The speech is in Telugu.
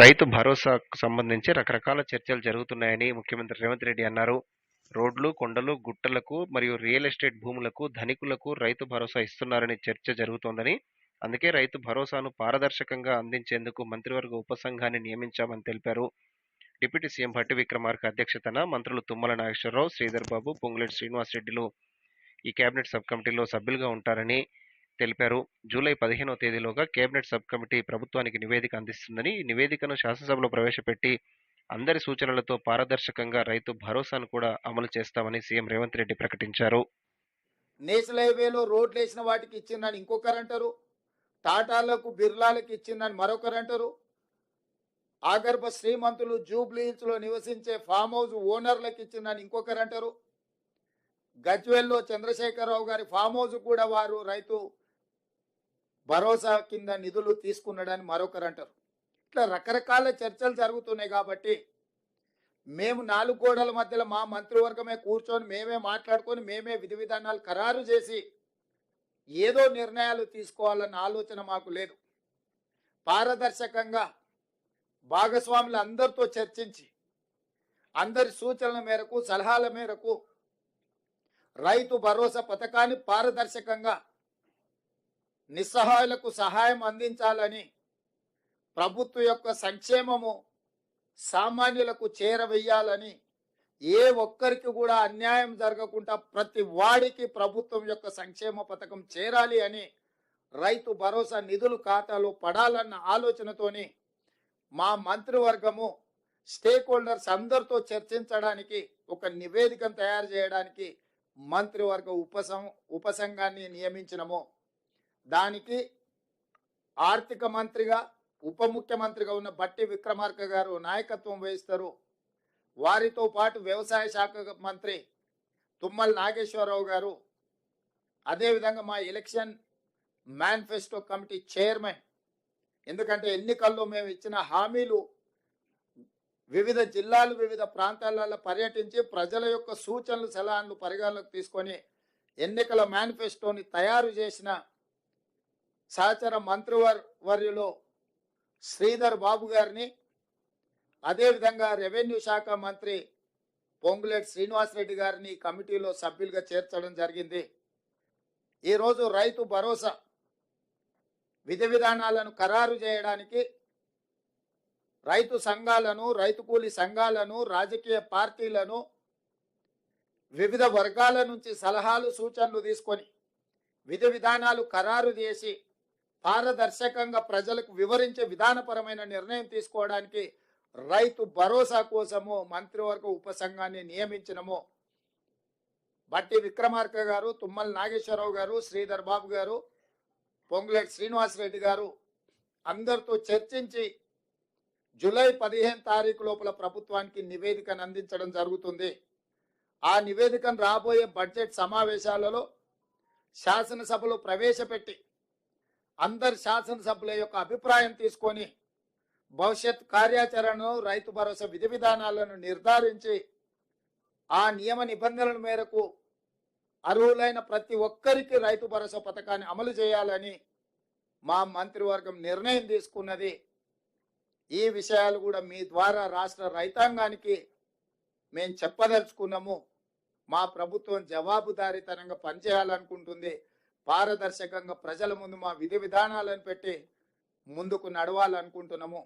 రైతు భరోసాకు సంబంధించి రకరకాల చర్చలు జరుగుతున్నాయని ముఖ్యమంత్రి రేవంత్ రెడ్డి అన్నారు. రోడ్లు కొండలు గుట్టలకు మరియు రియల్ ఎస్టేట్ భూములకు ధనికులకు రైతు భరోసా ఇస్తున్నారని చర్చ జరుగుతోందని అందుకే రైతు భరోసాను పారదర్శకంగా అందించేందుకు మంత్రివర్గ ఉపసంఘాన్ని నియమించామని తెలిపారు. డిప్యూటీ సీఎం భట్టి విక్రమార్క అధ్యక్షతన మంత్రులు తుమ్మల నాగేశ్వరరావు శ్రీధర్ బాబు పొంగులేటి శ్రీనివాస్ రెడ్డిలు ఈ కేబినెట్ సబ్ కమిటీలో సభ్యులుగా ఉంటారని తెలిపారు. జూలై పదిహేనవ తేదీలోగా కేబినెట్ సబ్ కమిటీ ప్రభుత్వానికి నివేదిక అందిస్తుందని నివేదికను శాసనసభలో ప్రవేశపెట్టి అందరి సూచనలతో పారదర్శకంగా రైతు భరోసాను కూడా అమలు చేస్తామని సీఎం రేవంత్ రెడ్డి ప్రకటించారు. నేషనల్ హైవేలో రోడ్లు వేసిన వాటికి ఇచ్చిందని ఇంకొకరు అంటారు టాటాలకు బిర్లాలకు ఇచ్చిందని మరొకరు అంటారు ఆగర్భ శ్రీమంతులు జూబ్లీహిల్స్లో నివసించే ఫామ్ హౌస్ ఓనర్లకు ఇచ్చిందని ఇంకొకరు అంటారు గజ్వెల్లో చంద్రశేఖరరావు గారి ఫామ్ హౌస్ కూడా వారు రైతు భరోసా కింద నిధులు తీసుకున్నాడని మరొకరు అంటారు ఇట్లా రకరకాల చర్చలు జరుగుతున్నాయి కాబట్టి మేము నాలుగు గోడల మధ్యలో మా మంత్రివర్గమే కూర్చొని మేమే మాట్లాడుకొని మేమే విధి విధానాలు ఖరారు చేసి ఏదో నిర్ణయాలు తీసుకోవాలన్న ఆలోచన మాకు లేదు. పారదర్శకంగా భాగస్వాములు అందరితో చర్చించి అందరి సూచనల మేరకు సలహాల మేరకు రైతు భరోసా పథకాన్ని పారదర్శకంగా నిస్సహాయులకు సహాయం అందించాలని ప్రభుత్వం యొక్క సంక్షేమము సామాన్యులకు చేరవేయాలని ఏ ఒక్కరికి కూడా అన్యాయం జరగకుండా ప్రతి వాడికి ప్రభుత్వం యొక్క సంక్షేమ పథకం చేరాలి అని రైతు భరోసా నిధులు ఖాతాలో పడాలన్న ఆలోచనతోని మా మంత్రివర్గము స్టేక్ హోల్డర్స్ అందరితో చర్చించడానికి ఒక నివేదికను తయారు చేయడానికి మంత్రివర్గ ఉపసం ఉపసంఘాన్ని నియమించినము. దానికి ఆర్థిక మంత్రిగా ఉప ముఖ్యమంత్రిగా ఉన్న బట్టి విక్రమార్క గారు నాయకత్వం వహిస్తారు. వారితో పాటు వ్యవసాయ శాఖ మంత్రి తుమ్మల నాగేశ్వరరావు గారు అదేవిధంగా మా ఎలక్షన్ మేనిఫెస్టో కమిటీ చైర్మన్. ఎందుకంటే ఎన్నికల్లో మేము ఇచ్చిన హామీలు వివిధ జిల్లాలు వివిధ ప్రాంతాలలో పర్యటించి ప్రజల యొక్క సూచనలు సలహాలు పరిగణలోకి తీసుకొని ఎన్నికల మేనిఫెస్టోని తయారు చేసిన సహచర మంత్రివర్ వర్యులో శ్రీధర్ బాబు గారిని అదేవిధంగా రెవెన్యూ శాఖ మంత్రి పొంగులేటి శ్రీనివాసరెడ్డి గారిని కమిటీలో సభ్యులుగా చేర్చడం జరిగింది. ఈరోజు రైతు భరోసా విధి విధానాలను ఖరారు చేయడానికి రైతు సంఘాలను రైతు కూలి సంఘాలను రాజకీయ పార్టీలను వివిధ వర్గాల నుంచి సలహాలు సూచనలు తీసుకొని విధి విధానాలు ఖరారు చేసి పారదర్శకంగా ప్రజలకు వివరించే విధానపరమైన నిర్ణయం తీసుకోవడానికి రైతు భరోసా కోసము మంత్రివర్గ ఉపసంఘాన్ని నియమించినము బట్టి విక్రమార్క గారు తుమ్మల నాగేశ్వరరావు గారు శ్రీధర్ బాబు గారు పొంగులేటి శ్రీనివాసరెడ్డి గారు అందరితో చర్చించి జూలై పదిహేను తారీఖు లోపల ప్రభుత్వానికి నివేదికను అందించడం జరుగుతుంది. ఆ నివేదికను రాబోయే బడ్జెట్ సమావేశాలలో శాసనసభలో ప్రవేశపెట్టి అందరి శాసనసభ్యుల యొక్క అభిప్రాయం తీసుకొని భవిష్యత్ కార్యాచరణను రైతు భరోసా విధి విధానాలను నిర్ధారించి ఆ నియమ నిబంధనల మేరకు అర్హులైన ప్రతి ఒక్కరికి రైతు భరోసా పథకాన్ని అమలు చేయాలని మా మంత్రివర్గం నిర్ణయం తీసుకున్నది. ఈ విషయాలు కూడా మీ ద్వారా రాష్ట్ర రైతాంగానికి మేము చెప్పదలుచుకున్నాము. మా ప్రభుత్వం జవాబుదారీతనంగా పనిచేయాలనుకుంటుంది. పారదర్శకంగా ప్రజల ముందు మా విధి విధానాలను పెట్టి ముందుకు నడవాలనుకుంటున్నాము.